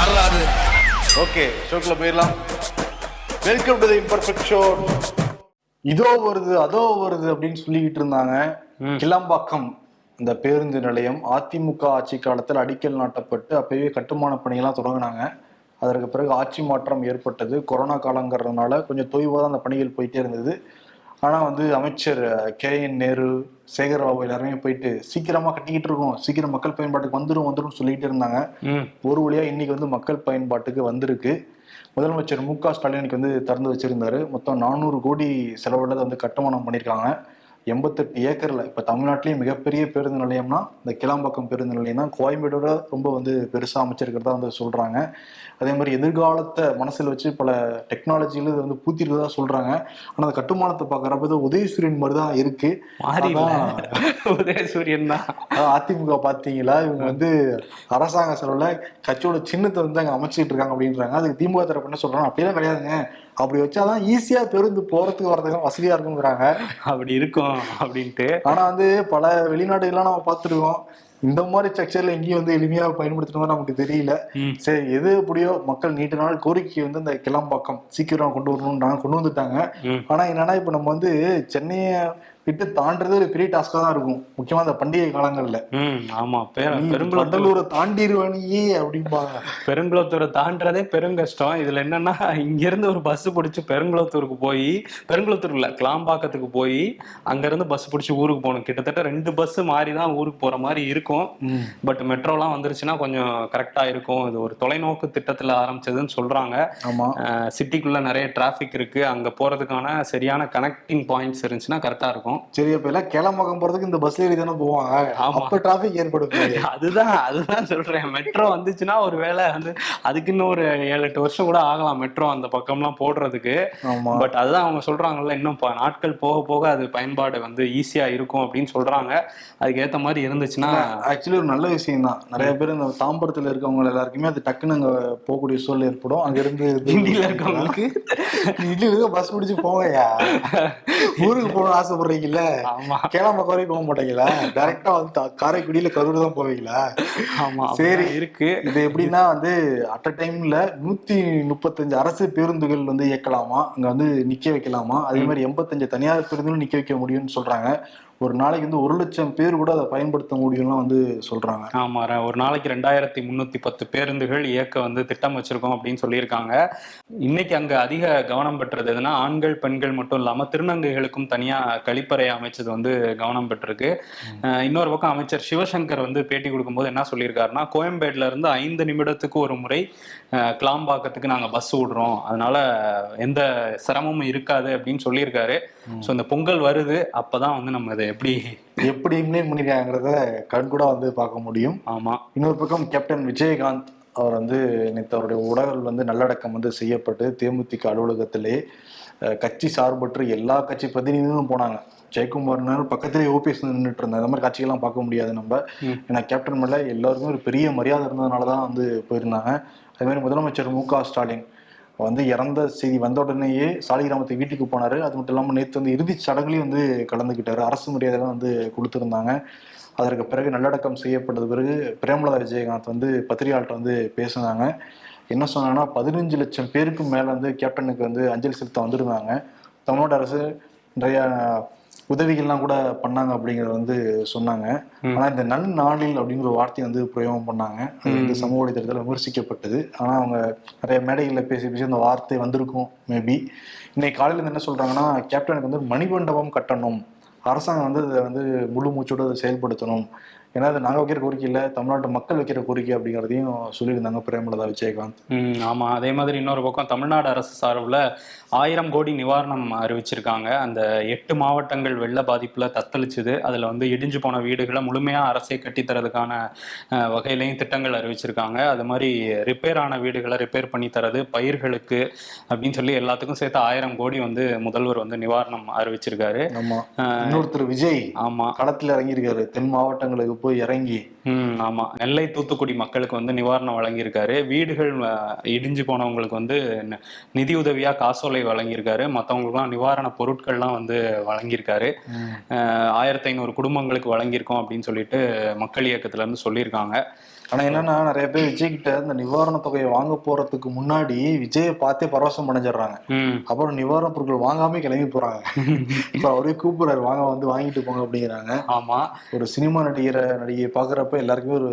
யாராது ஓகே ஷோக்குள்ள போயிடலாம். Welcome to the imperfect show இதோ வருது அதோ வருது அப்படின்னு சொல்லிக்கிட்டு இருந்தாங்க. கிளம்பாக்கம் இந்த பேருந்து நிலையம் அதிமுக ஆட்சி காலத்தில் அடிக்கல் நாட்டப்பட்டு அப்பவே கட்டுமான பணியெல்லாம் தொடங்கினாங்க. அதற்கு பிறகு ஆட்சி மாற்றம் ஏற்பட்டது. கொரோனா காலங்கிறதுனால கொஞ்சம் தொய்வாக தான் அந்த பணிகள் போயிட்டே இருந்தது. ஆனால் வந்து அமைச்சர் கே. என். நேரு சேகர்பாபு எல்லாருமே போயிட்டு சீக்கிரமா கட்டிக்கிட்டு இருக்கோம் சீக்கிரம் மக்கள் பயன்பாட்டுக்கு வந்துடும் வந்துடும் சொல்லிட்டு இருந்தாங்க. ஒரு வழியா இன்னைக்கு வந்து மக்கள் பயன்பாட்டுக்கு வந்திருக்கு. முதலமைச்சர் மு க ஸ்டாலின் இன்னைக்கு வந்து திறந்து வச்சிருந்தாரு. மொத்தம் நானூறு கோடி செலவுல அதை வந்து கட்டுமானம் பண்ணியிருக்காங்க. எண்பத்தெட்டு ஏக்கர்ல இப்ப தமிழ்நாட்டிலேயே மிகப்பெரிய பேருந்து நிலையம்னா இந்த கிளாம்பாக்கம் பேருந்து நிலையம் தான். கோயம்பேடோட ரொம்ப வந்து பெருசா அமைச்சிருக்கிறதா வந்து சொல்றாங்க. அதே மாதிரி எதிர்காலத்தை மனசில் வச்சு பல டெக்னாலஜிகள் இது வந்து பூத்திருக்கிறதா சொல்றாங்க. ஆனா அந்த கட்டுமானத்தை பார்க்கறப்ப உதயசூரியன் மாதிரி தான் இருக்கு. மாறி அதான் உதயசூரியன் தான். அதிமுக பாத்தீங்களா இவங்க வந்து அரசாங்க செலவுல கட்சியோட சின்னத்தை வந்து அங்க அமைச்சிட்டு இருக்காங்க அப்படின்றாங்க. அதுக்கு திமுக தரப்பு என்ன சொல்றாங்க அப்படிலாம் கிடையாதுங்க. அப்படி வச்சாதான் ஈஸியா பேருந்து போறதுக்கு வரதுக்கு வசதியா இருக்குங்கிறாங்க. அப்படி இருக்கும் அப்படின்ட்டு. ஆனா வந்து பல வெளிநாடுகள்லாம் நம்ம பார்த்துருக்கோம். இந்த மாதிரி ஸ்ட்ரக்சர்ல எங்கேயும் வந்து எளிமையா பயன்படுத்தின மாதிரி நமக்கு தெரியல. சரி எது எப்படியோ மக்கள் நீண்ட நாள் கோரிக்கை வந்து இந்த கிளம்பாக்கம் சீக்கிரம் கொண்டு வரணும்னு கொண்டு வந்துட்டாங்க. ஆனா என்னன்னா இப்ப நம்ம வந்து சென்னையை விட்டு தாண்டது ஒரு பெரிய டாஸ்கா தான் இருக்கும். முக்கியமா இந்த பண்டிகை காலங்கள்ல. ம் ஆமா. பெருங்குளத்தூர் தாண்டிடுவானியே அப்படிம்பாங்க. பெருங்குளத்தூரை தாண்டறதே பெருங்கஷ்டம் இதுல என்னன்னா இங்க இருந்து ஒரு பஸ் பிடிச்சி பெருங்குளத்தூருக்கு போய் பெருங்குளத்தூர் இல்ல கிளாம்பாக்கத்துக்கு போய் அங்க இருந்து பஸ் பிடிச்சி ஊருக்கு போகணும். கிட்டத்தட்ட ரெண்டு பஸ் மாறி தான் ஊருக்கு போற மாதிரி இருக்கும். பட் மெட்ரோலாம் வந்துருச்சுன்னா கொஞ்சம் கரெக்டா இருக்கும். இது ஒரு தொலைநோக்கு திட்டத்துல ஆரம்பிச்சதுன்னு சொல்றாங்க. சிட்டிக்குள்ள நிறைய டிராஃபிக் இருக்கு. அங்க போறதுக்கான சரியான கனெக்டிங் பாயிண்ட்ஸ் இருந்துச்சுன்னா கரெக்டா இருக்கும். சரி அப்ப எல்லாம் கிளம்பக்கம் போறதுக்கு இந்த பஸ்ல ஏறி தானே போவாங்க. அப்ப டிராபிக் ஏற்படும் அதுதான் அதுதான் சொல்றேன். மெட்ரோ வந்துச்சுன்னா ஒரு வேளை வந்து அதுக்கு இன்னும் ஒரு ஏழு எட்டு வருஷம் கூட ஆகலாம் மெட்ரோ அந்த பக்கம்லாம் போடுறதுக்கு. ஆமா. பட் அதுதான் அவங்க சொல்றாங்கல்ல இன்னும் நாட்கள் போக போக அது பயன்பாடு வந்து ஈஸியா இருக்கும் அப்படின்னு சொல்றாங்க. அதுக்கு ஏத்த மாதிரி இருந்துச்சுன்னா ஆக்சுவலி ஒரு நல்ல விஷயம் தான் நிறைய பேர் இந்த தாம்பரத்துல இருக்கவங்க எல்லாருக்குமே அது டக்குன்னு அங்க போகக்கூடிய சூழல் ஏற்படும். அங்க இருந்து கிண்டியில இருக்கவங்களுக்கு இட்லி பஸ் பிடிச்சு போங்கய்யா. ஊருக்கு போகணும்னு ஆசைப்படுறீங்கல்ல கேளாம்பக்கம் வரைக்கும் போக மாட்டீங்களா? டைரக்டா வந்து காரைக்குடியில கரூர் தான் போவீங்களா? ஆமா சரி. சரி. இருக்கு. இது எப்படின்னா வந்து அட் அ டைம்ல நூத்தி முப்பத்தஞ்சு அரசு பேருந்துகள் வந்து இயக்கலாமா? அங்க வந்து நிக்க வைக்கலாமா? அதே மாதிரி எண்பத்தஞ்சு தனியார் பேருந்துகளும் நிக்க வைக்க முடியும்னு சொல்றாங்க. ஒரு நாளைக்கு வந்து ஒரு லட்சம் பேர் கூட அதை பயன்படுத்த முடியும்லாம் வந்து சொல்றாங்க. ஆமா ஒரு நாளைக்கு ரெண்டாயிரத்தி முன்னூத்தி பத்து பேருந்துகள் இயக்க வந்து திட்டம் வச்சிருக்கோம் அப்படின்னு சொல்லியிருக்காங்க. இன்னைக்கு அங்க அதிக கவனம் பெற்றது எதுனா ஆண்கள் பெண்கள் மட்டும் இல்லாம திருநங்கைகளுக்கும் தனியா கழிப்பறை அமைச்சது வந்து கவனம் பெற்றிருக்கு. இன்னொரு பக்கம் அமைச்சர் சிவசங்கர் வந்து பேட்டி கொடுக்கும்போது என்ன சொல்லியிருக்காருன்னா கோயம்பேடுல இருந்து ஐந்து நிமிடத்துக்கு ஒரு முறை கிளாம்பாக்கத்துக்கு நாங்க பஸ் விடுறோம் அதனால எந்த சிரமமும் இருக்காது அப்படின்னு சொல்லியிருக்காரு. ஸோ இந்த பொங்கல் வருது. அப்பதான் வந்து நம்ம இதை எப்படி எப்படி இம்ப்ளிமெண்ட் பண்ணிருக்காங்கிறத கண்கூட வந்து பார்க்க முடியும். ஆமா. இன்னொரு பக்கம் கேப்டன் விஜயகாந்த் அவர் வந்து நேற்று அவருடைய உடல் வந்து நல்லடக்கம் வந்து செய்யப்பட்டு தேமுதிக அலுவலகத்திலே கட்சி சார்பற்று எல்லா கட்சி பிரதிநிதிகளும் போனாங்க. ஜெயக்குமார் பக்கத்திலே ஓபிஎஸ் நின்றுட்டு இருந்தாங்க அந்த மாதிரி காட்சிகள்லாம் பார்க்க முடியாது நம்ம. ஏன்னா கேப்டன் மேல எல்லாருக்குமே ஒரு பெரிய மரியாதை இருந்ததுனால தான் வந்து போயிருந்தாங்க. அதே மாதிரி முதலமைச்சர் மு க ஸ்டாலின் வந்து இறந்த செய்தி வந்த உடனேயே சாலிகிராமத்தை வீட்டுக்கு போனார். அது மட்டும் இல்லாமல் நேற்று வந்து இறுதிச் சடங்குலையும் வந்து கலந்துக்கிட்டார். அரசு மரியாதைலாம் வந்து கொடுத்துருந்தாங்க. அதற்கு பிறகு நல்லடக்கம் செய்யப்பட்டது பிறகு பிரேமலதா விஜயகாந்த் வந்து பத்திரிகையாளர்கிட்ட வந்து பேசினாங்க. என்ன சொன்னாங்கன்னா பதினஞ்சு லட்சம் பேருக்கு மேலே வந்து கேப்டனுக்கு வந்து அஞ்சலி செலுத்த வந்திருந்தாங்க. தமிழ்நாடு அரசு நிறையா உதவிகள்லாம் கூட பண்ணாங்க அப்படிங்கறத வந்து சொன்னாங்க. ஆனா இந்த நன்னாளில் அப்படிங்கிற ஒரு வார்த்தையை வந்து பிரயோகம் பண்ணாங்க. அது வந்து சமூக வலைதளத்தில் விமர்சிக்கப்பட்டது. ஆனா அவங்க நிறைய மேடைகளில் பேசி பேசி அந்த வார்த்தை வந்திருக்கும் மேபி. இன்னைக்கு காலையில என்ன சொல்றாங்கன்னா கேப்டனுக்கு வந்து மணிமண்டபம் கட்டணும். அரசாங்கம் வந்து அதை வந்து முழு மூச்சோட அதை செயல்படுத்தணும். ஏன்னா அது நாங்க வைக்கிற கோரிக்கை இல்லை. தமிழ்நாட்டு மக்கள் வைக்கிற கோரிக்கை அப்படிங்கிறதையும் சொல்லியிருந்தாங்க பிரேமலதா விஜயகாந்த். ம் ஆமா. அதே மாதிரி இன்னொரு பக்கம் தமிழ்நாடு அரசு சார்பில் ஆயிரம் கோடி நிவாரணம் அறிவிச்சிருக்காங்க. அந்த எட்டு மாவட்டங்கள் வெள்ள பாதிப்புல தத்தளிச்சுது. அதுல வந்து இடிஞ்சு போன வீடுகளை முழுமையா அரசே கட்டித்தரதுக்கான வகையிலையும் திட்டங்கள் அறிவிச்சிருக்காங்க. அது மாதிரி ரிப்பேர் ஆன வீடுகளை ரிப்பேர் பண்ணி தரது பயிர்களுக்கு அப்படின்னு சொல்லி எல்லாத்துக்கும் சேர்த்து ஆயிரம் கோடி வந்து முதல்வர் வந்து நிவாரணம் அறிவிச்சிருக்காரு. இன்னொருத்தர் விஜய் ஆமா. களத்துல இறங்கியிருக்காரு. தென் மாவட்டங்களுக்கு போய் இறங்கி. ஆமா. நெல்லை தூத்துக்குடி மக்களுக்கு வந்து நிவாரணம் வழங்கியிருக்காரு. வீடுகள் இடிஞ்சு போனவங்களுக்கு வந்து ந- நிதியுதவியா காசோலை வழங்கியிருக்காரு. மற்றவங்களுக்குலாம் நிவாரண பொருட்கள்லாம் வந்து வழங்கியிருக்காரு. ஆயிரத்தி ஐநூறு குடும்பங்களுக்கு வழங்கியிருக்கோம் அப்படின்னு சொல்லிட்டு மக்கள் இயக்கத்துல இருந்து சொல்லியிருக்காங்க. ஆனா என்னன்னா நிறைய பேர் விஜய் கிட்ட இந்த நிவாரண தொகையை வாங்க போறதுக்கு முன்னாடி விஜயை பார்த்தே பரவசம் அடைஞ்சிடுறாங்க. அப்புறம் நிவாரண பொருட்கள் வாங்காம கிளம்பி போறாங்க. இப்ப அவரே கூப்பிடுறாரு வாங்க வந்து வாங்கிட்டு போங்க அப்படிங்கிறாங்க. ஆமா. ஒரு சினிமா நடிகரை நடிகையை பாக்குறப்ப எல்லாருக்குமே ஒரு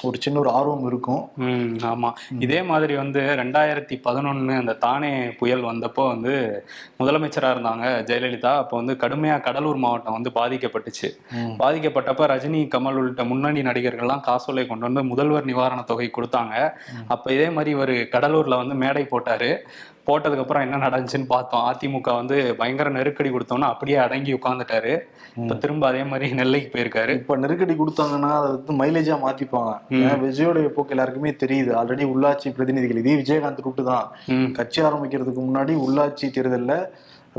ஒரு சின்ன ஒரு ஆர்வம் இருக்கும். ம் ஆமா. இதே மாதிரி வந்து ரெண்டாயிரத்தி பதினொன்னு அந்த தானே புயல் வந்தப்போ வந்து முதலமைச்சரா இருந்தாங்க ஜெயலலிதா. அப்போ வந்து கடுமையா கடலூர் மாவட்டம் வந்து பாதிக்கப்பட்டுச்சு. பாதிக்கப்பட்டப்ப ரஜினி கமல் உள்ளிட்ட முன்னணி நடிகர்கள்லாம் காசோலை கொண்டு வந்து முதல்வர் நிவாரண தொகை கொடுத்தாங்க. அப்ப இதே மாதிரி இவர் கடலூர்ல வந்து மேடை போட்டாரு. போட்டதுக்கு அப்புறம் என்ன நடந்துச்சுன்னு பார்த்தோம். அதிமுக வந்து பயங்கர நெருக்கடி கொடுத்தோம்னா அப்படியே அடங்கி உட்கார்ந்துட்டாரு. இப்ப திரும்ப அதே மாதிரி நெல்லைக்கு போயிருக்காரு. இப்ப நெருக்கடி கொடுத்தாங்கன்னா அதை வந்து மைலேஜா மாத்திப்பாங்க. ஏன்னா விஜயோடைய போக்கு எல்லாருக்குமே தெரியுது. ஆல்ரெடி உள்ளாட்சி பிரதிநிதிகள் இதே விஜயகாந்த் ரூட்டு தான் கட்சி ஆரம்பிக்கிறதுக்கு முன்னாடி உள்ளாட்சி தேர்தல்ல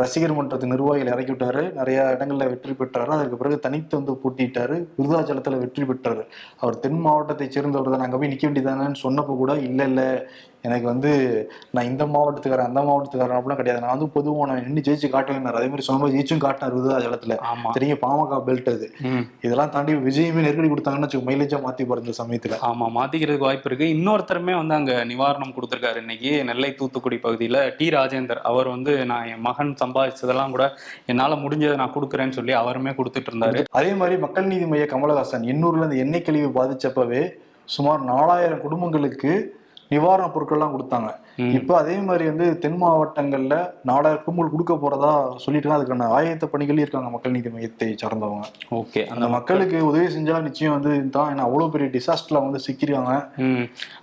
ரசிகர் மன்றத்து நிர்வாகிகள் இறக்கி விட்டாரு. நிறைய இடங்கள்ல வெற்றி பெற்றாரு. அதுக்கு பிறகு தனித்து வந்து போட்டிட்டாரு விருதாச்சலத்துல வெற்றி பெற்றாரு. அவர் தென் மாவட்டத்தை சேர்ந்தவர் தான் அங்க போய் நிக்க வேண்டியதானேன்னு சொன்னப்போ கூட இல்ல இல்ல. எனக்கு வந்து நான் இந்த மாவட்டத்துக்காரன் அந்த மாவட்டத்துக்காரன் அப்படிலாம் கிடையாது. நான் வந்து பொதுவாக நான் நின்று ஜெயிச்சு காட்டுவேன் அதே மாதிரி மாதிரி ஜெயிச்சும் காட்டினார் விருதாச்சலத்துல தெரியும் பாமக பெல்ட் அது. இதெல்லாம் தாண்டி விஜயமே நெருக்கடி கொடுத்தாங்கன்னு வச்சுக்கோ மைலேஜா மாத்தி போற இந்த சமயத்துல. ஆமா மாத்திக்கிறதுக்கு வாய்ப்பு இருக்கு. இன்னொருத்தருமே வந்து அங்க நிவாரணம் கொடுத்திருக்காரு இன்னைக்கு நெல்லை தூத்துக்குடி பகுதியில. டி ராஜேந்தர். அவர் வந்து நான் என் மகன் சம்பாதிச்சதெல்லாம் கூட என்னால முடிஞ்சதை நான் கொடுக்குறேன்னு சொல்லி அவருமே கொடுத்துட்டு இருந்தாரு. அதே மாதிரி மக்கள் நீதி மைய கமலஹாசன் எண்ணூர்ல இந்த எண்ணெய் கழிவு பாதிச்சப்பவே சுமார் நாலாயிரம் குடும்பங்களுக்கு நிவாரணப் பொருட்கள்லாம் கொடுத்தாங்க. இப்ப அதே மாதிரி வந்து தென் மாவட்டங்கள்ல நாலாயிரம் குடும்பங்கள் கொடுக்க போறதா சொல்லிட்டு அதுக்கான ஆயத்த பணிகள் இருக்காங்க. மக்கள் நீதி மையத்தை சார்ந்தவங்க. ஓகே. அந்த மக்களுக்கு உதவி செஞ்சா நிச்சயம் வந்து தான். ஏன்னா அவ்வளவு பெரிய டிசாஸ்டர்ல வந்து சிக்கிருக்காங்க.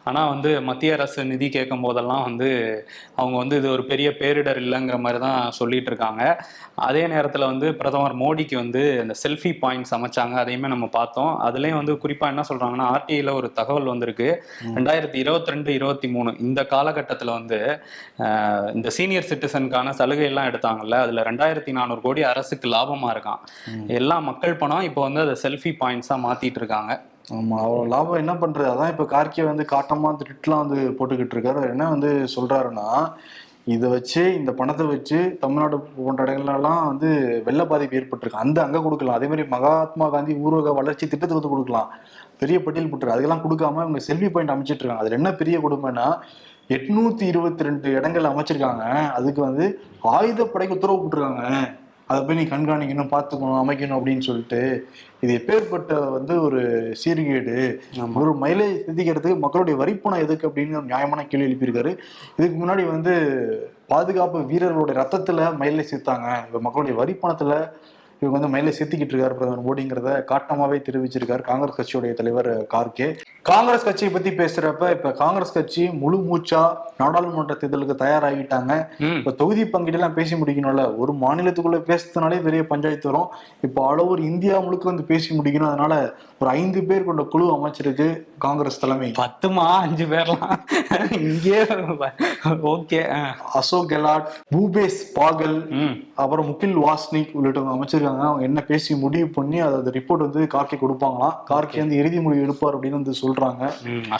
ஆனா வந்து மத்திய அரசு நிதி கேட்கும் போதெல்லாம் வந்து அவங்க வந்து இது ஒரு பெரிய பேரிடர் இல்லைங்கிற மாதிரி தான் சொல்லிட்டு இருக்காங்க. அதே நேரத்துல வந்து பிரதமர் மோடிக்கு வந்து இந்த செல்ஃபி பாயிண்ட்ஸ் அமைச்சாங்க. அதையுமே நம்ம பார்த்தோம். அதுலயும் வந்து குறிப்பா என்ன சொல்றாங்கன்னா ஆர்டிஐல ஒரு தகவல் வந்திருக்கு. ரெண்டாயிரத்தி இருபத்தி ரெண்டு இருபத்தி மூணு இந்த காலகட்டத்துல வந்து அஹ், இந்த சீனியர் சிட்டிசனுக்கான சலுகை எல்லாம் எடுத்தாங்கல்ல அதுல ரெண்டாயிரத்தி நானூறு கோடி அரசுக்கு லாபமா இருக்கான் எல்லா மக்கள் பணம் இப்போ வந்து அதை செல்ஃபி பாயிண்ட்ஸா மாத்திட்டு இருக்காங்க. ஆமா அவ்வளவு லாபம் என்ன பண்றது? அதான் இப்ப கார்கே வந்து காட்டமா திட்டுலாம் வந்து போட்டுக்கிட்டு இருக்காரு. என்ன வந்து சொல்றாருன்னா இதை வச்சு இந்த பணத்தை வச்சு தமிழ்நாடு போன்ற இடங்கள்லாம் வந்து வெள்ள பாதிப்பு ஏற்பட்டிருக்கு. அந்த அங்க கொடுக்கலாம். அதே மாதிரி மகாத்மா காந்தி ஊரக வளர்ச்சி திட்டத்துக்கு வந்து கொடுக்கலாம். பெரிய பட்டியல் போட்டுரு அதெல்லாம் கொடுக்காம இவங்க செல்ஃபி பாயிண்ட் அமைச்சிட்டு இருக்காங்க. அதுல என்ன பெரிய கொடுமைன்னா எட்நூத்தி இருபத்தி ரெண்டு இடங்கள் அமைச்சிருக்காங்க. அதுக்கு வந்து ஆயுதப்படைக்கு உத்தரவு போட்டிருக்காங்க. அதை போய் நீ கண்காணிக்கணும் பார்த்துக்கணும் அமைக்கணும் அப்படின்னு சொல்லிட்டு இது எப்பேற்பட்ட வந்து ஒரு சீர்கேடு. ஒரு மைலேஜ் சிந்திக்கிறதுக்கு மக்களுடைய வரிப்பணம் எதுக்கு அப்படின்னு நியாயமான கேள்வி எழுப்பியிருக்காரு. இதுக்கு முன்னாடி வந்து பாதுகாப்பு வீரர்களுடைய ரத்தத்துல மைலேஜ் சேர்த்தாங்க. இப்ப மக்களுடைய வரிப்பணத்துல இவங்க வந்து மைலேஜ் சேர்த்திக்கிட்டு இருக்காரு பிரதமர் மோடிங்கிறத காட்டமாவே தெரிவிச்சிருக்காரு காங்கிரஸ் கட்சியுடைய தலைவர் கார்கே. காங்கிரஸ் கட்சியை பத்தி பேசுறப்ப இப்ப காங்கிரஸ் கட்சி முழு மூச்சா நாடாளுமன்ற தேர்தலுக்கு தயாராகிட்டாங்க. இப்ப தொகுதி பங்கீடுலாம் பேசி முடிக்கணும்ல. ஒரு மாநிலத்துக்குள்ள பேசுறதுனாலே பெரிய பஞ்சாயத்து வரும். இப்போ ஆல் ஓவர் இந்தியா முழுக்க வந்து பேசி முடிக்கணும். அதனால ஒரு ஐந்து பேர் கொண்ட குழு அமைச்சிருக்கு காங்கிரஸ் தலைமை. பத்துமா? அஞ்சு பேர்லாம்? இங்கே ஓகே அசோக் கெலாட் பூபேஷ் பாகல் அப்புறம் முகில் வாஸ்னிக் உள்ளிட்டவங்க அமைச்சிருக்காங்க. அவங்க என்ன பேசி முடிவு பண்ணி அது ரிப்போர்ட் வந்து கார்கே கொடுப்பாங்களாம். கார்கே வந்து இறுதி முடிவு எடுப்பார் அப்படின்னு வந்து சொல்றாங்க.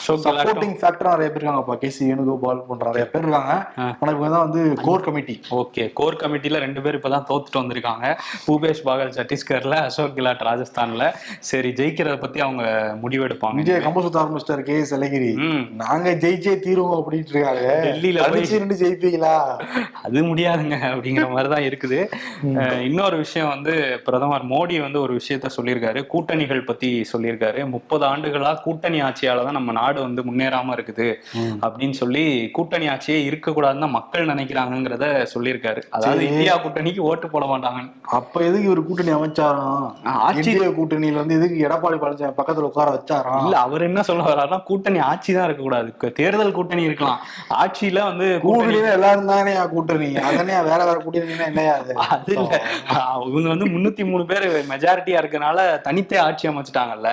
சப்போர்ட்டிங் ஃபேக்டரா நிறைய பேர் இருக்காங்கப்பா கே சி வேணுகோபால் போன்ற நிறைய பேர் இருக்காங்க. ஆனா இவங்க தான் வந்து கோர் கமிட்டி ஓகே கோர் கமிட்டில ரெண்டு பேர் இப்பதான் தோத்துட்டு வந்திருக்காங்க. பூபேஷ் பாகல் சத்தீஸ்கர்ல அசோக் கெலாட் ராஜஸ்தான்ல. சரி ஜெயிக்கிறத பத்தி அவங்க முடிவெடுப்பாங்க விஜய கம்பசுத்த ஆரம்பிச்சிட்டாரு கே எஸ் அழகிரி நாங்க ஜெயிச்சே தீருவோம் அப்படின்ட்டு இருக்காங்க. டெல்லியில ஜெயிப்பீங்களா? அது முடியாதுங்க அப்படிங்கிற மாதிரி தான் இருக்குது இன்னொரு விஷயம் வந்து பிரதமர் மோடி வந்து ஒரு விஷயத்த சொல்லியிருக்காரு. கூட்டணிகள் பத்தி சொல்லியிருக்காரு. முப்பது ஆண்டுகளா கூட்டணி ஆட்சியால தான் நம்ம நாடு வந்து முன்னேறாம இருக்குது. அப்படின்னு சொல்லி கூட்டணி ஆட்சியே இருக்கக்கூடாதுன்னு தான் மக்கள் நினைக்கிறாங்கிறத சொல்லியிருக்காரு. அதாவது. இந்தியா கூட்டணிக்கு ஓட்டு போட மாட்டாங்கன்னு. அப்ப எதுக்கு இவர் கூட்டணி அமைச்சாராம் ஆட்சி கூட்டணியில வந்து எதுக்கு எடப்பாடி பழனிசாமி பக்கத்துல உட்கார வச்சாராம் இல்ல அவர் என்ன சொல்ல வர்றாருன்னா கூட்டணி ஆட்சி தான் இருக்கக்கூடாது. கு- தேர்தல் கூட்டணி இருக்கலாம். ஆட்சியில வந்து கூட்டணி எல்லாரும் தானே கூட்டணி? அதனே வேற வேற கூட்டணினா என்னையா அது? இல்ல. இவங்க வந்து முன்னூத்தி மூணு பேர் மெஜாரிட்டியா இருக்கனால தனித்தே ஆட்சி அமைச்சிட்டாங்கல்ல.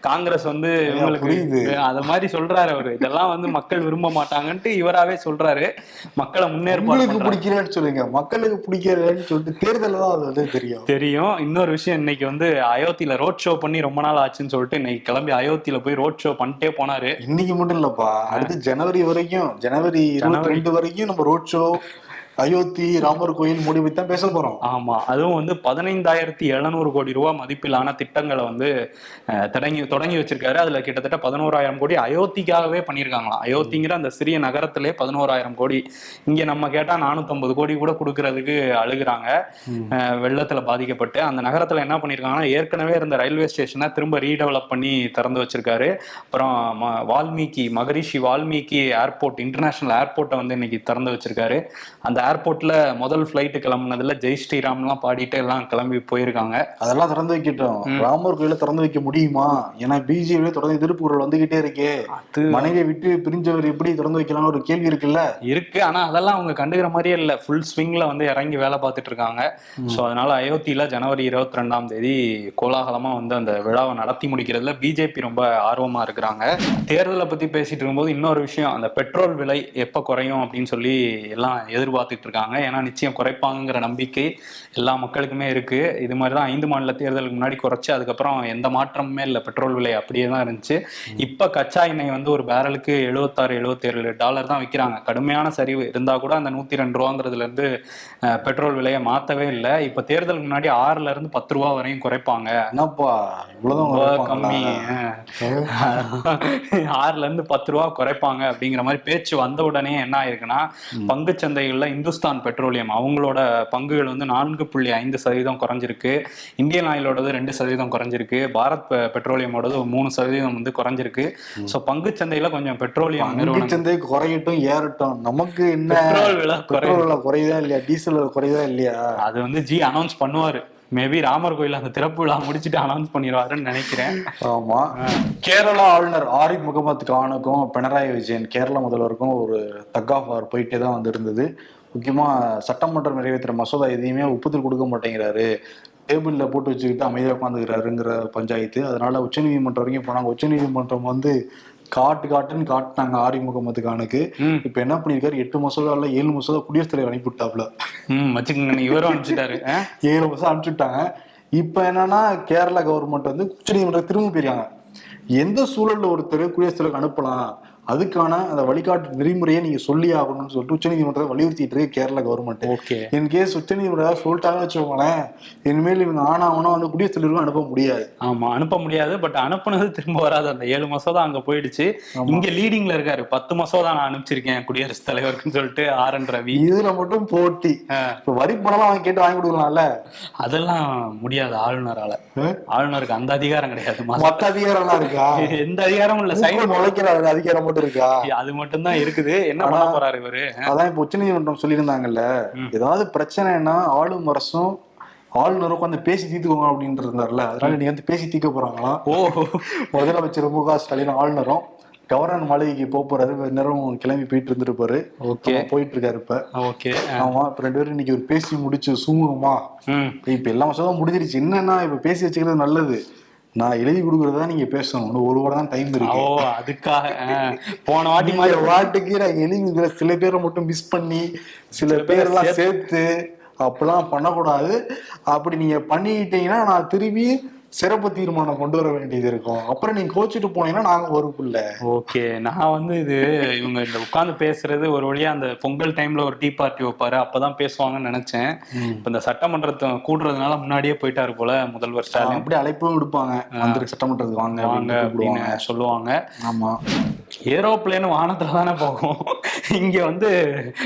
காங்கிரஸ் வந்து இவங்களுக்கு. அத மாதிரி சொல்றாரு அவரு. இதெல்லாம் வந்து மக்கள் விரும்ப மாட்டாங்கன்ட்டு இவராவே சொல்றாரு. மக்களை முன்னேற்பாடு. பிடிக்கலன்னு சொல்லுங்க. மக்களுக்கு பிடிக்கலன்னு சொல்லிட்டு தேர்தல் தான் அது வந்து தெரியும். தெரியும். இன்னொரு விஷயம் இன்னைக்கு வந்து அயோத்தியில ரோட் ஷோ பண்ணி ரொம்ப நாள் ஆச்சுன்னு சொல்லிட்டு இன்னைக்கு கிளம்பி அயோத்தியில போய் ரோட் ஷோ பண்ணிட்டே போனாரு. இன்னைக்கு மட்டும் இல்லப்பா. அடுத்து ஜனவரி வரைக்கும் ஜனவரி இருபத்தி ரெண்டு வரைக்கும் நம்ம ரோட் ஷோ அயோத்தி ராமர் கோயில் மோடி பத்தி தான் பேச போறோம். ஆமா அதுவும் வந்து பதினைந்தாயிரத்தி எழுநூறு கோடி ரூபாய் மதிப்பிலான திட்டங்களை வந்து தொடங்கி தொடங்கி வச்சிருக்காரு. அதுல கிட்டத்தட்ட பதினோராயிரம் கோடி அயோத்திக்காகவே பண்ணியிருக்காங்களாம். அயோத்திங்கிற அந்த சிறிய நகரத்திலே பதினோராயிரம் கோடி. இங்க நம்ம கேட்டா நானூத்தம்பது கோடி கூட கொடுக்கறதுக்கு அழுகுறாங்க. வெள்ளத்துல பாதிக்கப்பட்டு அந்த நகரத்துல என்ன பண்ணிருக்காங்கன்னா ஏற்கனவே இருந்த ரயில்வே ஸ்டேஷனை திரும்ப ரீடெவலப் பண்ணி திறந்து வச்சிருக்காரு. அப்புறம் வால்மீகி மகரிஷி வால்மீகி ஏர்போர்ட் இன்டர்நேஷனல் ஏர்போர்ட்டை வந்து இன்னைக்கு திறந்து வச்சிருக்காரு. அந்த ஏர்போர்ட்ல முதல் ஃபிளைட் கிளம்புனதுல ஜெய் ஸ்ரீராம்லாம் பாடிட்டு எல்லாம் கிளம்பி போயிருக்காங்க. அதெல்லாம் திறந்து வைக்கட்டும். ராமர் கோயில திறந்து வைக்க முடியுமா? ஏன்னா பிஜேபி தொடர்ந்து எதிர்ப்பு குரல் வந்துகிட்டே இருக்கே. மனைவியை விட்டு பிரிஞ்சவர் எப்படி திறந்து வைக்கலாம்னு ஒரு கேள்வி இருக்குல்ல? இருக்கு. ஆனா அதெல்லாம் அவங்க கண்டுக்கிற மாதிரியே இல்ல. ஃபுல் ஸ்விங்ல வந்து இறங்கி வேலை பார்த்துட்டு இருக்காங்க. சோ அதனால அயோத்தியில ஜனவரி இருபத்தி ரெண்டாம் தேதி கோலாகலமா வந்து அந்த விழாவை நடத்தி முடிக்கிறதுல பிஜேபி ரொம்ப ஆர்வமா இருக்கிறாங்க. தேர்தலை பத்தி பேசிட்டு இருக்கும்போது இன்னொரு விஷயம் அந்த பெட்ரோல் விலை எப்ப குறையும் அப்படின்னு சொல்லி எல்லாம் எதிர்பார்த்துட்டு இருக்காங்க. ஏன்னா நிச்சயம் குறைப்பாங்கங்கிற நம்பிக்கை எல்லா மக்களுக்குமே இருக்கு. இது மாதிரி தான் ஐந்து மாநில தேர்தலுக்கு முன்னாடி குறைச்சு அதுக்கப்புறம் எந்த மாற்றமுமே இல்லை. பெட்ரோல் விலை அப்படியே தான் இருந்துச்சு. இப்ப கச்சா எண்ணெய் வந்து ஒரு பேரலுக்கு எழுபத்தாறு எழுபத்தேழு டாலர் தான் விற்கிறாங்க கடுமையான சரிவு. இருந்தா கூட அந்த நூத்தி ரெண்டு ரூபாங்கிறதுல இருந்து அஹ், பெட்ரோல் விலையை மாத்தவே இல்லை. இப்ப தேர்தலுக்கு முன்னாடி ஆறுல இருந்து பத்து ரூபா வரையும் குறைப்பாங்க. என்னப்பா? கம்மி. ஆறுல இருந்து பத்து ரூபா குறைப்பாங்க அப்படிங்கிற மாதிரி பேச்சு வந்த உடனே என்ன ஆயிருக்குன்னா பங்கு சந்தைகள்ல இந்துஸ்தான் பெட்ரோலியம் அவங்களோட பங்குகள் வந்து நான்கு புள்ளி ஐந்து சதவீதம் குறைஞ்சிருக்கு. இந்தியன் ஆயிலோடது ரெண்டு சதவீதம் குறைஞ்சிருக்கு. பாரத் பெட்ரோலியமோடது மூணு சதவீதம் வந்து குறைஞ்சிருக்கு. சோ பங்கு சந்தையில கொஞ்சம் பெட்ரோலியம் சந்தை குறையட்டும் ஏறட்டும். நமக்கு என்ன பெட்ரோல் விலை பெட்ரோல் குறையுதா இல்லையா? டீசல் விலை குறையுதா இல்லையா? அது வந்து ஜி அனௌன்ஸ் பண்ணுவாரு. மேபி ராமர் கோயில் அந்த திறப்பு விழா முடிச்சுட்டு அனௌன்ஸ் பண்ணிடுவாருன்னு நினைக்கிறேன். ஆமா. கேரளா ஆளுநர் ஆரிஃப் முகமது கானுக்கும் பினராயி விஜயன் கேரள முதல்வருக்கும் ஒரு தக் ஆஃப் அவர் போயிட்டே தான் வந்து இருந்தது முக்கியமா சட்டமன்றம் நிறைவேற்றுற மசோதா எதையுமே ஒப்புதல் கொடுக்க மாட்டேங்கிறாரு. டேபிள்ல போட்டு வச்சுக்கிட்டு அமைதியாக உட்காந்துக்கிறாருங்கிற பஞ்சாயத்து. அதனால உச்சநீதிமன்றம் வரைக்கும் போனாங்க. உச்சநீதிமன்றம் வந்து காட்டு காட்டுன்னு காட்டினாங்க ஆரிஃப் முகமது கானுக்கு. இப்ப என்ன பண்ணிருக்காரு? எட்டு மசோதால ஏழு மசோதா குடியரசுத் தலைவர் அனுப்பிவிட்டாப்ல ம் வச்சுக்கோங்க. இவரும் அனுப்பிச்சிட்டாரு? ஏழு வருஷம் அனுப்பிச்சுட்டாங்க. இப்ப என்னன்னா கேரளா கவர்மெண்ட் வந்து உச்சநீதிமன்றம் திரும்ப போயிருக்காங்க. எந்த சூழல்ல ஒருத்தர் குடியரசுத் தலைவருக்கு அனுப்பலாம்? அதுக்கான அந்த வழிகாட்டு நெறிமுறையை நீங்க சொல்லி ஆகணும்னு சொல்லிட்டு உச்சநீதிமன்றத்தை வலியுறுத்திட்டு இருக்கு Kerala government okay. In case உச்சநீதிமன்றம் சொல்லிட்டாங்கன்னு வச்சுக்கோங்களேன் இனிமேல் இவங்க ஆனாவனா வந்து குடியரசுத் தலைவருக்கு அனுப்ப முடியாது. ஆமா அனுப்ப முடியாது. பட் அனுப்புனது திரும்ப வராது. அந்த ஏழு மசோதா அங்க போயிடுச்சு. இங்க லீடிங்ல இருக்காரு. பத்து மசோதா நான் அனுப்பிச்சிருக்கேன் குடியரசுத் தலைவருக்குன்னு சொல்லிட்டு ஆர் என் ரவி. இதுல மட்டும் போட்டி. இப்ப வரி பணம்லாம் அவங்க கேட்டு வாங்கி கொடுக்கலாம்ல? அதெல்லாம் முடியாது ஆளுநரால? ஆளுநருக்கு அந்த அதிகாரம் கிடையாது. மத்த அதிகாரம்லாம் இருக்கா? எந்த அதிகாரமும் இல்ல. சைன் சைன் முளைக்கிற அதிகாரம் மட்டும் இருக்கா அது மட்டும் தான் இருக்குது. என்ன பண்ண போறாரு இவரு? அதான் இப்ப உச்சநீதிமன்றம் சொல்லியிருந்தாங்கல்ல ஏதாவது பிரச்சனைன்னா ஆளும் அரசும் ஆளுநரும் உட்காந்து பேசி தீர்த்துக்கோங்க அப்படின்ட்டு இருந்தார்ல. அதனால நீ வந்து பேசி தீர்க்க போறாங்களாம். ஓ. முதலமைச்சர் மு க ஸ்டாலின் ஆளுநரும் கவர்னர் மாளிகைக்கு போக போறாரு. நேரம் கிளம்பி போயிட்டு இருந்திருப்பாரு. ஓகே. போயிட்டு இருக்காரு இப்ப. ஓகே. ஆமா இப்ப ரெண்டு பேரும் இன்னைக்கு ஒரு பேசி முடிச்சு சுமூகமா. இப்ப எல்லா வருஷமும் முடிஞ்சிருச்சு. என்னன்னா இப்ப பேசி வச்சுக்கிறது நல்லது. நான் எழுதி கொடுக்கறதா நீங்க பேசணும். ஒரு வாரம் தான் டைம் ஓ இருக்கு அதுக்காக அஹ், போன வாட்டி மாதிரி வாட்டுக்கு நான் எழுதி கொடுக்குற சில பேரை மட்டும் மிஸ் பண்ணி சில பேரெல்லாம் சேர்த்து அப்படிலாம் பண்ணக்கூடாது. அப்படி நீங்க பண்ணிட்டீங்கன்னா நான் திரும்பி சிறப்பு தீர்மானம் கொண்டு வர வேண்டியது இருக்கும். அப்புறம் நீங்க கோச்சிட்டு போனீங்கன்னா நாங்க பொறுப்பு ஓகே நான் வந்து இது இவங்க இந்த உட்கார்ந்து பேசுறது ஒரு வழியா அந்த பொங்கல் டைம்ல ஒரு டீ பார்ட்டி வைப்பாரு. அப்பதான் பேசுவாங்கன்னு நினைச்சேன். இப்ப இந்த சட்டமன்றத்தை கூடுறதுனால முன்னாடியே போயிட்டாரு போல முதல்வர் ஸ்டாலின். அப்படி அழைப்பும் விடுப்பாங்க. வந்து சட்டமன்றத்துக்கு வாங்க வாங்க அப்படின்னு சொல்லுவாங்க. ஆமா. ஏரோப்ளேன் வானத்துல தானே போகும். இங்க வந்து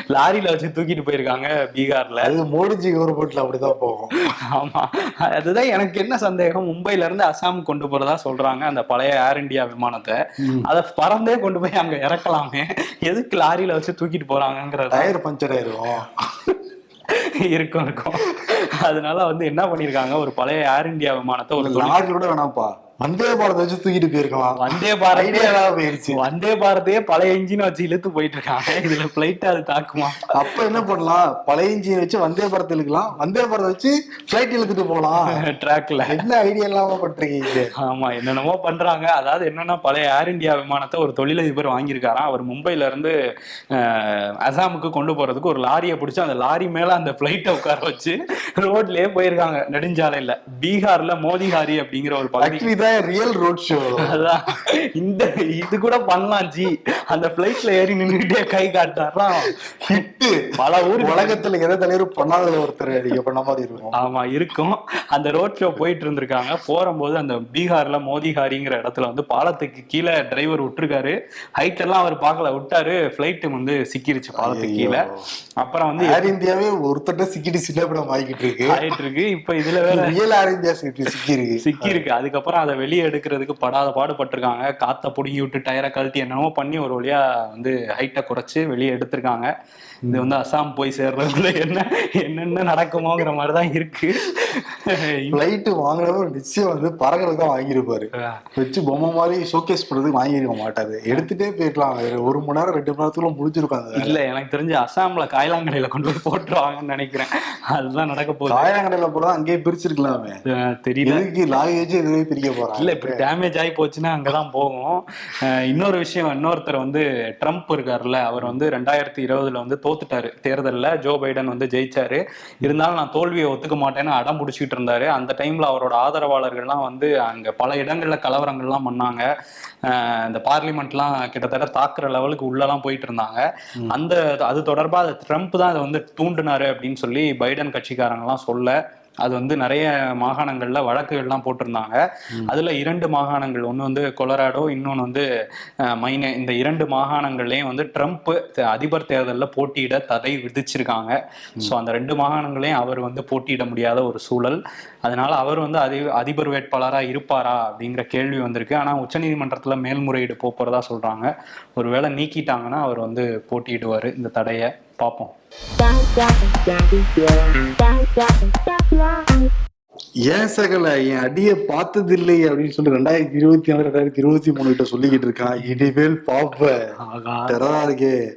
லாரியில வச்சு தூக்கிட்டு போயிருக்காங்க பீகார்ல. அது மோடிஜி கவர்மெண்ட்ல அப்படிதான் போகும். ஆமா. அதுதான் எனக்கு என்ன சந்தேகம்? மும்பைல இருந்து அசாம் கொண்டு போறதா சொல்றாங்க அந்த பழைய ஏர் இந்தியா விமானத்தை. அத பறந்தே கொண்டு போய் அங்க இறக்கலாமே. எதுக்கு லாரியில வச்சு தூக்கிட்டு போறாங்கங்கிறது. டயர் பஞ்சர் ஆயிரும். இருக்கும் இருக்கும். அதனால வந்து என்ன பண்ணிருக்காங்க ஒரு பழைய ஏர் இந்தியா விமானத்தை ஒரு தொழில் லாரி கூட வேணாம்ப்பா. வந்தே பாரத் வச்சு தூக்கிட்டு போயிருக்கலாம். வந்தே பாரத் ஐடியா போயிருச்சு. வந்தே பாரதையே பழைய இன்ஜினை வச்சு இழுத்து போயிட்டு இருக்காங்க. இதுல பிளைட் அது தாக்குமா? அப்ப என்ன பண்ணலாம்? பழைய இன்ஜின் வச்சு வந்தே பாரத் இழுக்கலாம். வந்தே பாரத் வச்சு பிளைட் இழுத்துட்டு போலாம் ட்ராக்ல என்ன ஐடியா இல்லாம பண்றீங்க ஆமா என்னென்னமோ பண்றாங்க. அதாவது என்னன்னா பழைய ஏர் இந்தியா விமானத்தை ஒரு தொழிலதிபர் வாங்கியிருக்காராம். அவர் மும்பைல இருந்து அசாமுக்கு கொண்டு போறதுக்கு ஒரு லாரியை பிடிச்சி அந்த லாரி மேல அந்த பிளைட்டை உட்கார வச்சு ரோட்லயே போயிருக்காங்க. நெடுஞ்சாலையில. பீகார்ல மோதிஹாரி அப்படிங்கிற ஒரு பகுதி. இதுதான் ரியல் ரோட் ஷோ அதான். இந்த இது கூட பண்ணலாம் ஜி. அந்த பிளைட்ல ஏறி நின்னுட்டே கை காட்டாராம் ஹிட்டு. பல ஊருக்கு உலகத்துல எதை தலைவரும் பண்ணாத ஒருத்தர் பண்ண மாதிரி இருக்கும்? ஆமா இருக்கும். அந்த ரோட் ஷோ போயிட்டு இருந்திருக்காங்க. போகும்போது அந்த பீகார்ல மோதிஹாரிங்கிற இடத்துல வந்து பாலத்துக்கு கீழே டிரைவர் விட்டுருக்காரு. ஹைட் எல்லாம் அவர் பார்க்கல விட்டாரு. பிளைட் வந்து சிக்கிருச்சு பாலத்துக்கு கீழே. அப்புறம் வந்து ஏர் இந்தியாவே ஒருத்தட்ட சிக்கிட்டு சின்னப்படம் ஆகிக்கிட்டு இருக்கு. ஆயிட்டு இருக்கு. இப்ப இதுல வேற ரியல் ஏர் இந்தியா சிக்கி சிக்கி இருக்கு சிக்கி இருக்கு அதுக்கப்புறம் அதை வெளியே எடுக்கிறதுக்கு படாத பாடுபட்டிருக்காங்க. காற்றை பிடுங்கி விட்டு டயரை கழட்டி என்னமோ பண்ணி ஒரு வழியாக வந்து ஹைட்டை குறைச்சி வெளியே எடுத்திருக்காங்க. இது வந்து அசாம் போய் சேர்றதுக்குள்ள என்ன என்னென்ன நடக்குமோங்கிற மாதிரிதான் இருக்கு. பிளைட் வாங்குறவர் நிச்சயம் வந்து பறக்கிறதுக்கு தான் வாங்கியிருப்பாரு. வச்சு பொம்மை மாதிரி ஷோகேஸ் பண்றதுக்கு வாங்கிருக்க மாட்டாரு. எடுத்துட்டே போயிடலாம். ஒரு மணி நேரம் ரெண்டு மணி நேரத்துக்குள்ள முடிச்சிருக்காங்க இல்ல எனக்கு தெரிஞ்சு அசாம்ல காயலாங்கடையில கொண்டு போய் போட்டுருவாங்கன்னு நினைக்கிறேன். அதுதான் நடக்க போகுது. காயங்கடையில போல அங்கேயே பிரிச்சிருக்கலாமே. தெரியல எதுக்கு லாகேஜ் எதுவே பிரிக்க போறாங்க? இல்ல இப்படி டேமேஜ் ஆகி போச்சுன்னா அங்கதான் போகும். இன்னொரு விஷயம் இன்னொருத்தர் வந்து ட்ரம்ப் இருக்காருல்ல அவர் வந்து ரெண்டாயிரத்தி இருபதுல வந்து தோத்துட்டாரு. தேர்தல்ல ஜோ பைடன் வந்து ஜெயிச்சாரு. இருந்தாலும் நான் தோல்வியை ஒத்துக்க மாட்டேன்னு அடம் பிடிச்சிட்டு இருந்தாரு. அந்த டைம்ல அவரோட ஆதரவாளர்கள்லாம் வந்து அங்க பல இடங்கள்ல கலவரங்கள்லாம் பண்ணாங்க. இந்த பார்லிமெண்ட்லாம் கிட்டத்தட்ட தாக்குற லெவலுக்கு உள்ளலாம் போயிட்டு இருந்தாங்க. அந்த அது தொடர்பா அது ட்ரம்ப் தான் அதை வந்து தூண்டினாரு அப்படின்னு சொல்லி பைடன் கட்சிக்காரங்கலாம் சொல்ல அது வந்து நிறைய மாகாணங்கள்ல வழக்குகள்லாம் போட்டிருந்தாங்க. அதுல இரண்டு மாகாணங்கள் ஒன்று வந்து கொலராடோ இன்னொன்று வந்து மைனே இந்த இரண்டு மாகாணங்கள்லையும் வந்து ட்ரம்ப் அதிபர் தேர்தலில் போட்டியிட தடை விதிச்சிருக்காங்க. ஸோ அந்த ரெண்டு மாகாணங்களையும் அவர் வந்து போட்டியிட முடியாத ஒரு சூழல். அதனால அவர் வந்து அதி அதிபர் வேட்பாளரா இருப்பாரா அப்படிங்கிற கேள்வி வந்திருக்கு. ஆனா உச்சநீதிமன்றத்துல மேல்முறையீடு போப் போறதா சொல்றாங்க. ஒருவேளை நீக்கிட்டாங்கன்னா அவர் வந்து போட்டியிடுவார். இந்த தடையை பார்ப்போம். ஏன் சகல என் அடிய பார்த்தது இல்லை அப்படின்னு சொல்லி ரெண்டாயிரத்தி இருபத்தி நாலு ரெண்டாயிரத்தி இருபத்தி மூணு கிட்ட சொல்லிக்கிட்டு இருக்கான் இனிமேல் பாப்ப. ஆகா. டெரரா இருக்கே.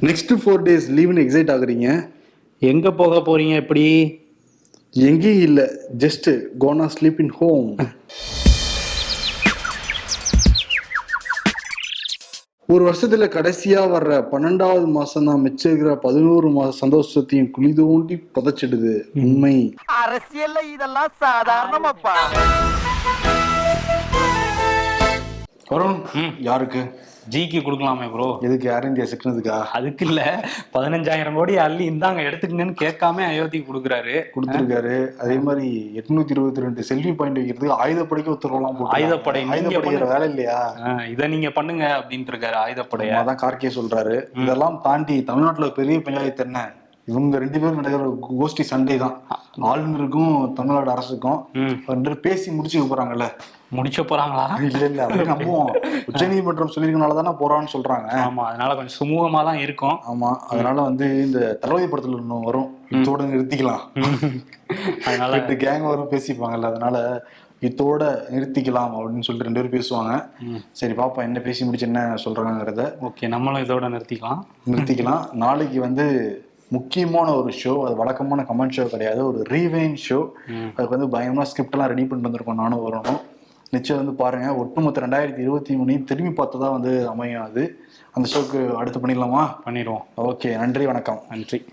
நெக்ஸ்ட் ஃபோர் டேஸ் லீவ்னு எக்ஸைட் ஆகுறீங்க. எங்க போக போறீங்க எப்படி எங்கேயும் இல்ல. Just gonna sleep in home ஒரு வருஷத்துல கடைசியா வர்ற பன்னெண்டாவது மாசம் தான் மிச்சம் இருக்கிற பதினோரு மாச சந்தோஷத்தையும் குழி தோண்டி புதைச்சிடுது உண்மை. அரசியல்ல இதெல்லாம் சாதாரணமாப்பா. வரும். யாருக்கு? ஜிக்கு கொடுக்கலாமே ப்ரோ எதுக்கு ஏர் இந்தியா சிக்கினதுக்கா? அதுக்கு இல்ல பதினஞ்சாயிரம் கோடி அள்ளி இந்தாங்க எடுத்துக்கங்கன்னு கேட்காம அயோத்திக்கு கொடுக்குறாரு. கொடுத்துருக்காரு. அதே மாதிரி எட்நூத்தி இருபத்தி ரெண்டு செல்ஃபி பாயிண்ட் வைக்கிறதுக்கு ஆயுதப்படைக்கு உத்தரவுலாம் ஆயுதப்படை நீங்க ஆயுதப்படைக்கிற வேலை இல்லையா? இதை நீங்க பண்ணுங்க அப்படின்ட்டு இருக்காரு ஆயுதப்படைய. அதான் கார்கே சொல்றாரு. இதெல்லாம் தாண்டி தமிழ்நாட்டுல பெரிய பஞ்சாயத்து என்ன? இவங்க ரெண்டு பேரும் நடக்கிற கோஷ்டி சண்டை தான் ஆளுநருக்கும் தமிழ்நாடு அரசுக்கும். ரெண்டு பேசி முடிச்சுக்க போறாங்கல்ல. முடிச்ச போறாங்களா? இல்ல இல்ல அப்படி நம்புவோம். உச்ச நீதிமன்றம் சொல்லியிருக்கனால தானே போறான்னு சொல்றாங்க. ஆமா அதனால கொஞ்சம் சுமூகமா தான் இருக்கும். ஆமா அதனால வந்து இந்த தளபதி படத்துல ஒண்ணு வரும். இதோட நிறுத்திக்கலாம். அதனால ரெண்டு கேங் வரும் பேசிப்பாங்கல்ல அதனால இதோட நிறுத்திக்கலாம் அப்படின்னு சொல்லிட்டு ரெண்டு பேரும் பேசுவாங்க. சரி பாப்பா என்ன பேசி முடிச்சு என்ன சொல்றாங்கிறத ஓகே நம்மளும் இதோட நிறுத்திக்கலாம். நிறுத்திக்கலாம். நாளைக்கு வந்து முக்கியமான ஒரு ஷோ அது வழக்கமான கமெண்ட் ஷோ கிடையாது ஒரு ரீவைன் ஷோ அதுக்கு வந்து பயங்கரமா ஸ்கிரிப்ட் எல்லாம் ரெடி பண்ணிட்டு வந்திருக்கோம் நானும் வரணும். நிச்சயம் வந்து பாருங்க ஒட்டுமொத்த ரெண்டாயிரத்தி இருபத்தி மூணையும் திரும்பி பார்த்ததா வந்து அமையும் அது. அந்த ஷோக்கு அடுத்து பண்ணிடலாமா? பண்ணிடுவோம். ஓகே நன்றி வணக்கம். நன்றி.